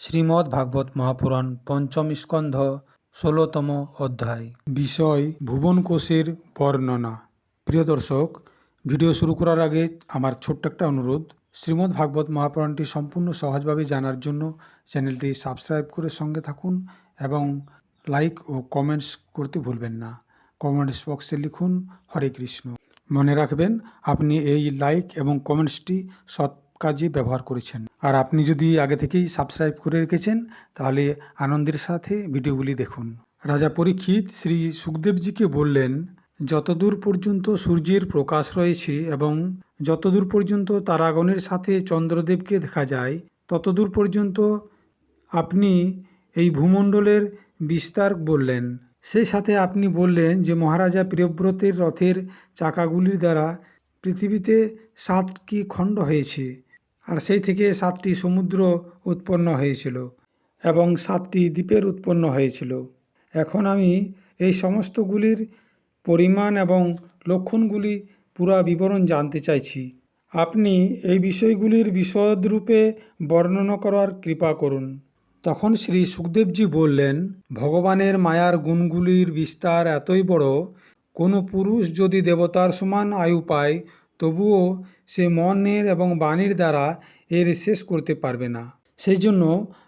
শ্রীমদ্ ভাগবত মহাপুরাণ পঞ্চম স্কন্ধ, ষোলোতম অধ্যায়। বিষয় ভুবন কোষের বর্ণনা। প্রিয় দর্শক, ভিডিও শুরু করার আগে আমার ছোট্ট একটা অনুরোধ। শ্রীমদ্ ভাগবত মহাপুরাণটি সম্পূর্ণ সহজভাবে জানার জন্য চ্যানেলটি সাবস্ক্রাইব করে সঙ্গে থাকুন এবং লাইক ও কমেন্টস করতে ভুলবেন না। কমেন্টস বক্সে লিখুন, হরে কৃষ্ণ। মনে রাখবেন, আপনি এই লাইক এবং কমেন্টসটি সৎ কাজে ব্যবহার করেছেন। আর আপনি যদি আগে থেকেই সাবস্ক্রাইব করে রেখেছেন, তাহলে আনন্দের সাথে ভিডিওগুলি দেখুন। রাজা পরীক্ষিত শ্রী সুখদেবজিকে বললেন, যতদূর পর্যন্ত সূর্যের প্রকাশ রয়েছে এবং যতদূর পর্যন্ত তারাগণের সাথে চন্দ্রদেবকে দেখা যায়, ততদূর পর্যন্ত আপনি এই ভূমণ্ডলের বিস্তার বললেন। সেই সাথে আপনি বললেন যে মহারাজা প্রিয়ব্রতের রথের চাকাগুলির দ্বারা পৃথিবীতে সাতটি খণ্ড হয়েছে। আর সেই থেকে সাতটি সমুদ্র উৎপন্ন হয়েছিল এবং সাতটি দ্বীপের উৎপন্ন হয়েছিল। এখন আমি এই সমস্তগুলির পরিমাণ এবং লক্ষণগুলি পুরা বিবরণ জানতে চাইছি। আপনি এই বিষয়গুলির বিশদরূপে বর্ণনা করার কৃপা করুন। তখন শ্রী সুখদেবজি বললেন, ভগবানের মায়ার গুণগুলির বিস্তার এতই বড়, কোনো পুরুষ যদি দেবতার সমান আয়ু পায় তবুও সে মনের এবং বাণীর দ্বারা এর শেষ করতে পারবে না। সেই জন্য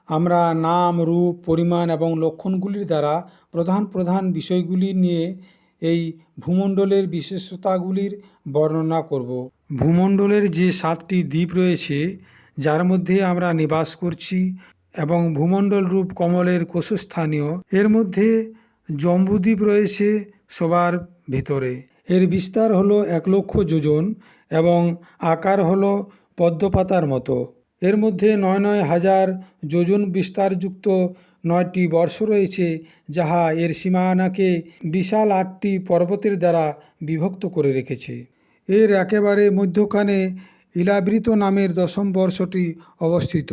আমরা নাম, রূপ, পরিমাণ এবং লক্ষণগুলির দ্বারা প্রধান প্রধান বিষয়গুলি নিয়ে এই ভূমণ্ডলের বিশেষতাগুলির বর্ণনা করব। ভূমণ্ডলের যে সাতটি দ্বীপ রয়েছে, যার মধ্যে আমরা নিবাস করছি এবং ভূমণ্ডল রূপ কমলের কোষস্থানীয়, এর মধ্যে জম্বুদ্বীপ রয়েছে সবার ভিতরে। এর বিস্তার হলো এক লক্ষ যোজন এবং আকার হলো পদ্মপাতার মতো। এর মধ্যে নয় নয় হাজার যোজন বিস্তারযুক্ত নয়টি বর্ষ রয়েছে, যাহা এর সীমানাকে বিশাল আটটি পর্বতের দ্বারা বিভক্ত করে রেখেছে। এর একেবারে মধ্যখানে ইলাবৃত নামের দশম বর্ষটি অবস্থিত,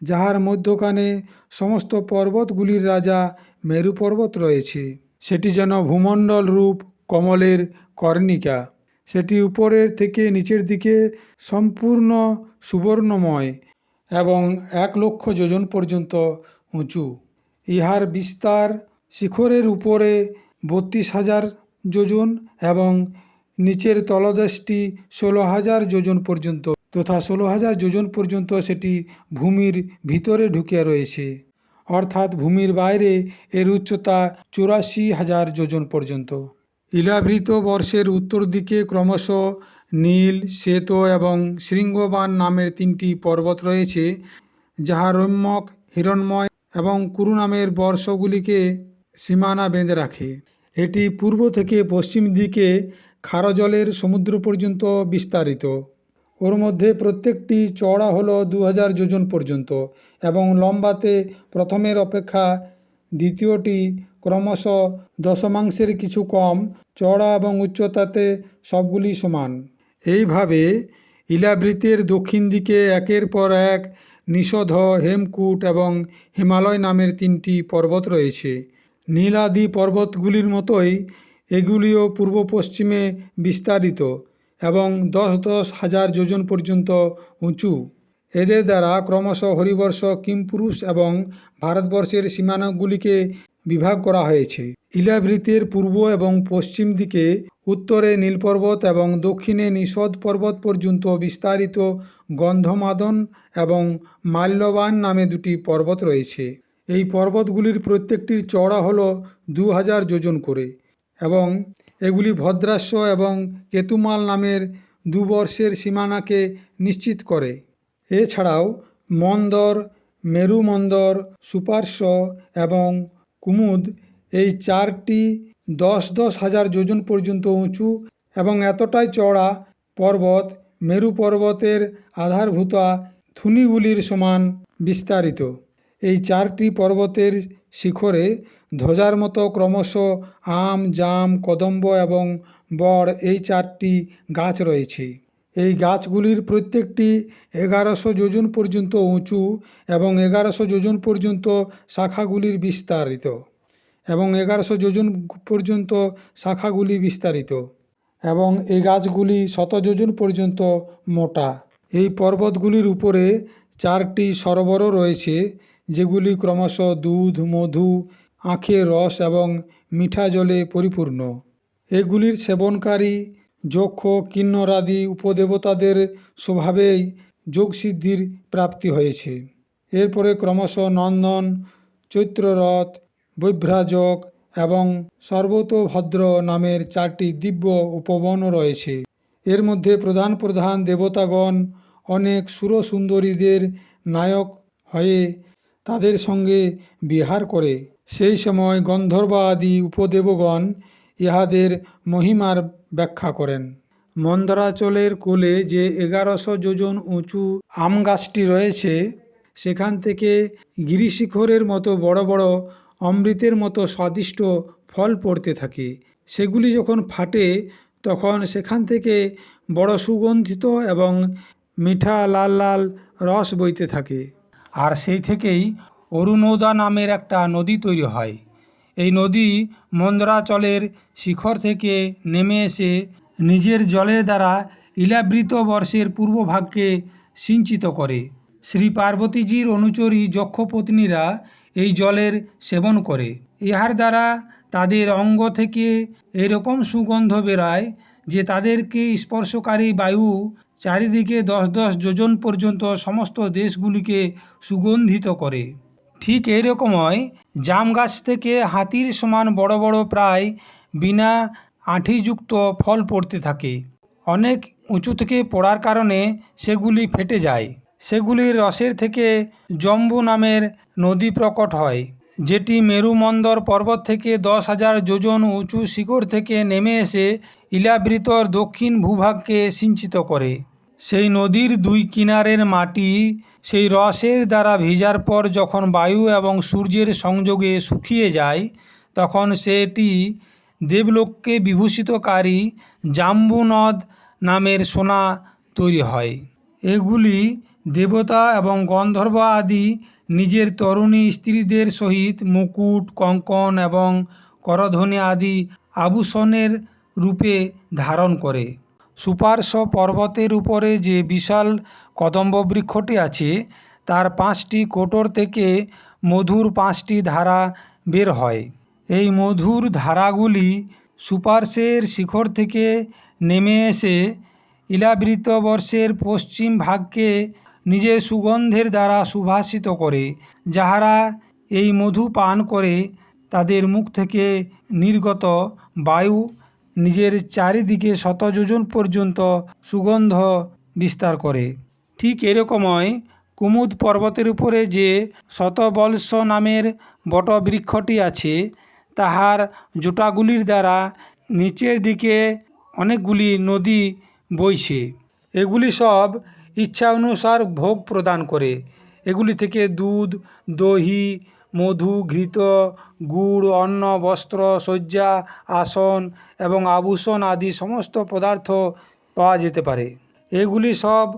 যাহার মধ্যখানে সমস্ত পর্বতগুলির রাজা মেরু পর্বত রয়েছে। সেটি যেন ভূমণ্ডল রূপ কমলের কর্ণিকা। সেটি উপরের থেকে নিচের দিকে সম্পূর্ণ সুবর্ণময় এবং এক লক্ষ যোজন পর্যন্ত উঁচু। ইহার বিস্তার শিখরের উপরে বত্রিশ হাজার যোজন এবং নিচের তলদেশটি ষোলো হাজার যোজন পর্যন্ত তথা ষোলো হাজার যোজন পর্যন্ত সেটি ভূমির ভিতরে ঢুকে রয়েছে। অর্থাৎ ভূমির বাইরে এর উচ্চতা চুরাশি হাজার যোজন পর্যন্ত। ইলাবৃত বর্ষের উত্তর দিকে ক্রমশ নীল, শ্বেত এবং শৃঙ্গবান নামের তিনটি পর্বত রয়েছে, যাহা রম্যক, হিরণময় এবং কুরু নামের বর্ষগুলিকে সীমানা বেঁধে রাখে। এটি পূর্ব থেকে পশ্চিম দিকে খারো জলের সমুদ্র পর্যন্ত বিস্তারিত। ওর মধ্যে প্রত্যেকটি চওড়া হলো দু হাজার যোজন পর্যন্ত এবং লম্বাতে প্রথমের অপেক্ষা দ্বিতীয়টি ক্রমশ দশমাংশের কিছু কম চড়া এবং উচ্চতাতে সবগুলি সমান। এইভাবে ইলাবৃতের দক্ষিণ দিকে একের পর এক নিষধ হেমকূট এবং হিমালয় নামের তিনটি পর্বত রয়েছে। নীলাদি পর্বতগুলির মতোই এগুলিও পূর্ব পশ্চিমে বিস্তারিত এবং দশ দশ হাজার যোজন পর্যন্ত উঁচু। এদের দ্বারা ক্রমশ হরিবর্ষ, কিমপুরুষ এবং ভারতবর্ষের সীমানাগুলিকে বিভাগ করা হয়েছে। ইলাবৃতের পূর্ব এবং পশ্চিম দিকে উত্তরে নীলপর্বত এবং দক্ষিণে নিষদ পর্বত পর্যন্ত বিস্তারিত গন্ধমাদন এবং মাল্যবান নামে দুটি পর্বত রয়েছে। এই পর্বতগুলির প্রত্যেকটির চওড়া হল দু হাজার যোজন করে এবং এগুলি ভদ্রাস্য এবং কেতুমাল নামের দু বর্ষের সীমানাকে নিশ্চিত করে। এছাড়াও মন্দর, মেরুমন্দর সুপার্শ্ব এবং কুমুদ এই চারটি দশ দশ হাজার যোজন পর্যন্ত উঁচু এবং এতটাই চওড়া পর্বত মেরু পর্বতের আধারভূতা থুনিগুলির সমান বিস্তারিত। এই চারটি পর্বতের শিখরে ধ্বজার মতো ক্রমশ আম, জাম, কদম্ব এবং বড় এই চারটি গাছ রয়েছে। এই গাছগুলির প্রত্যেকটি এগারোশো যোজন পর্যন্ত উঁচু এবং এগারোশো যোজন পর্যন্ত শাখাগুলির বিস্তারিত এবং এগারোশো যোজন পর্যন্ত শাখাগুলি বিস্তারিত এবং এই গাছগুলি শত যোজন পর্যন্ত মোটা। এই পর্বতগুলির উপরে চারটি সরোবরও রয়েছে, যেগুলি ক্রমশ দুধ, মধু, আখের রস এবং মিঠা জলে পরিপূর্ণ। এগুলির সেবনকারী যক্ষ, কিন্নরাদি, উপদেবতাদের স্বভাবেই যোগসিদ্ধির প্রাপ্তি হয়েছে। এরপরে ক্রমশ নন্দন, চৈত্ররথ, বৈভ্রাজক এবং সর্বতভদ্র নামের চারটি দিব্য উপবন রয়েছে। এর মধ্যে প্রধান প্রধান দেবতাগণ অনেক সুরসুন্দরীদের নায়ক হয়ে তাদের সঙ্গে বিহার করে। সেই সময় গন্ধর্ব আদি উপদেবগণ ইহাদের মহিমার ব্যাখ্যা করেন। মন্দরাচলের কোলে যে এগারোশো যোজন উঁচু আম গাছটি রয়েছে, সেখান থেকে গিরিশিখরের মতো বড় বড় অমৃতের মতো স্বাদিষ্ট ফল পড়তে থাকে। সেগুলি যখন ফাটে, তখন সেখান থেকে বড় সুগন্ধিত এবং মিঠা লাল লাল রস বইতে থাকে। আর সেই থেকেই অরুণোদা নামের একটা নদী তৈরি হয়। এই নদী মন্দরাচলের শিখর থেকে নেমে এসে নিজের জলের দ্বারা ইলাবৃত বর্ষের পূর্বভাগকে সিঞ্চিত করে। শ্রী পার্বতীজির অনুচরী যক্ষপত্নীরা এই জলের সেবন করে। ইহার দ্বারা তাদের অঙ্গ থেকে এরকম সুগন্ধ বেরায় যে তাদেরকে স্পর্শকারী বায়ু চারিদিকে দশ দশ যোজন পর্যন্ত সমস্ত দেশগুলিকে সুগন্ধিত করে। ঠিক এইরকমই জাম গাছ থেকে হাতির সমান বড় বড় প্রায় বিনা আঁঠিযুক্ত ফল পড়তে থাকে। অনেক উঁচু থেকে পড়ার কারণে সেগুলি ফেটে যায়। সেগুলির রসের থেকে জম্বু নামের নদী প্রকট হয়, যেটি মেরুমন্দর পর্বত থেকে দশ হাজার যোজন উঁচু শিখর থেকে নেমে এসে ইলাবৃতর দক্ষিণ ভূভাগকে সিঞ্চিত করে। সেই নদীর দুই কিনারের মাটি সেই রসের দ্বারা ভেজার পর যখন বায়ু এবং সূর্যের সংযোগে শুকিয়ে যায়, তখন সেটি দেবলোককে বিভূষিতকারী জাম্বু নদ নামের সোনা তৈরি হয়। এগুলি দেবতা এবং গন্ধর্ব আদি নিজের তরুণী স্ত্রীদের সহিত মুকুট, কঙ্কন এবং করধ্বনি আদি আভূষণের রূপে ধারণ করে। সুপার্শ্ব পর্বতের উপরে যে বিশাল কদম্ব বৃক্ষটি আছে, তার পাঁচটি কোটর থেকে মধুর পাঁচটি ধারা বের হয়। এই মধুর ধারাগুলি সুপার্শের শিখর থেকে নেমে এসে ইলাবৃত বর্ষের পশ্চিম ভাগকে নিজের সুগন্ধের দ্বারা সুভাষিত করে, যাহারা এই মধু পান করে তাদের মুখ থেকে নির্গত বায়ু নিজের চারিদিকে শত যোজন পর্যন্ত সুগন্ধ বিস্তার করে। ঠিক এরকমই কুমুদ পর্বতের উপরে যে শতবলস নামের বটবৃক্ষটি আছে, তাহার জোটাগুলির দ্বারা নিচের দিকে অনেকগুলি নদী বইছে। এগুলি সব ইচ্ছা অনুসার ভোগ প্রদান করে। এগুলি থেকে দুধ, দহি মধু, ঘৃত, গুড়, অন্ন, বস্ত্র, শয্যা, আসন এবং আভূষণ আদি সমস্ত পদার্থ পাওয়া যেতে পারে। এগুলি সব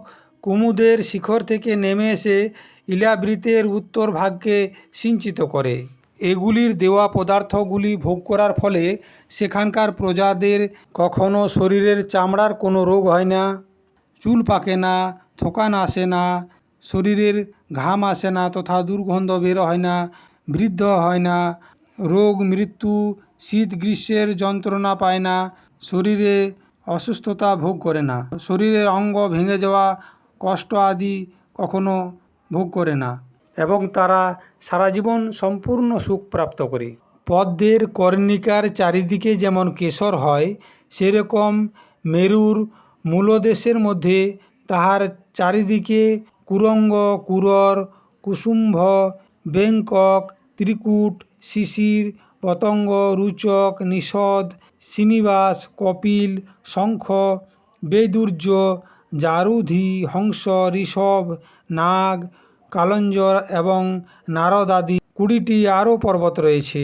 কুমুদের শিখর থেকে নেমে এসে ইলাবৃতের উত্তর ভাগকে সিঞ্চিত করে। এগুলির দেওয়া পদার্থগুলি ভোগ করার ফলে সেখানকার প্রজাদের কখনো শরীরের চামড়ার কোনো রোগ হয় না, চুল পাকে না থোকান আসে না, শরীরের ঘাম আসে না তথা দুর্গন্ধ বের হয় না বৃদ্ধ হয় না, রোগ, মৃত্যু, শীত, গ্রীষ্মের যন্ত্রণা পায় না, শরীরে অসুস্থতা ভোগ করে না শরীরের অঙ্গ ভেঙে যাওয়া, কষ্ট আদি কখনো ভোগ করে না এবং তারা সারা জীবন সম্পূর্ণ সুখ প্রাপ্ত করে। পদ্মের কর্ণিকার চারিদিকে যেমন কেশর হয়, সেরকম মেরুর মূলদেশের মধ্যে তাহার চারিদিকে কুরঙ্গ, কুরর, কুসুম্ভ বেঙ্কক ত্রিকূট, শিশির, পতঙ্গ, রুচক, নিষদ, শ্রীনিবাস, কপিল, শঙ্খ, বেদুর্য, জারুধি, হংস, ঋষভ, নাগ, কালঞ্জর এবং নারদ আদি কুড়িটি আরও পর্বত রয়েছে।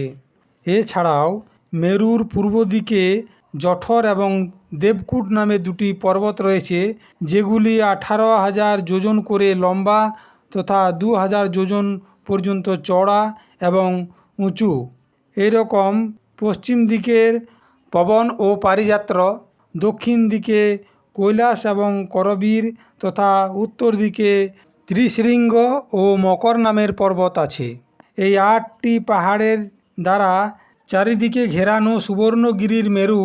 এছাড়াও মেরুর পূর্ব দিকে জঠর এবং দেবকুট নামে দুটি পর্বত রয়েছে, যেগুলি আঠারো হাজার যোজন করে লম্বা তথা দু হাজার যোজন পর্যন্ত চড়া এবং উঁচু। এরকম পশ্চিম দিকের পবন ও পারিযাত্র, দক্ষিণ দিকে কৈলাস এবং করবীর তথা উত্তর দিকে ত্রিশৃঙ্গ ও মকর নামের পর্বত আছে। এই আটটি পাহাড়ের দ্বারা চারিদিকে ঘেরানো সুবর্ণগিরির মেরু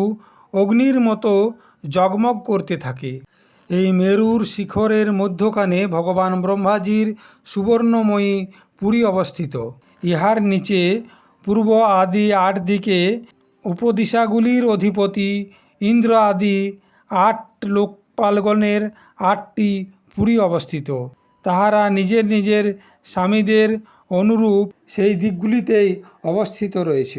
অগ্নির মতো জগমগ করতে থাকে। এই মেরুর শিখরের মধ্যখানে ভগবান ব্রহ্মাজির সুবর্ণময়ী পুরী অবস্থিত। ইহার নিচে পূর্ব আদি আট দিকে উপদিশাগুলির অধিপতি ইন্দ্র আদি আট লোকপালগণের আটটি পুরী অবস্থিত। তাহারা নিজের নিজের স্বামীদের অনুরূপ সেই দিকগুলিতেই অবস্থিত রয়েছে।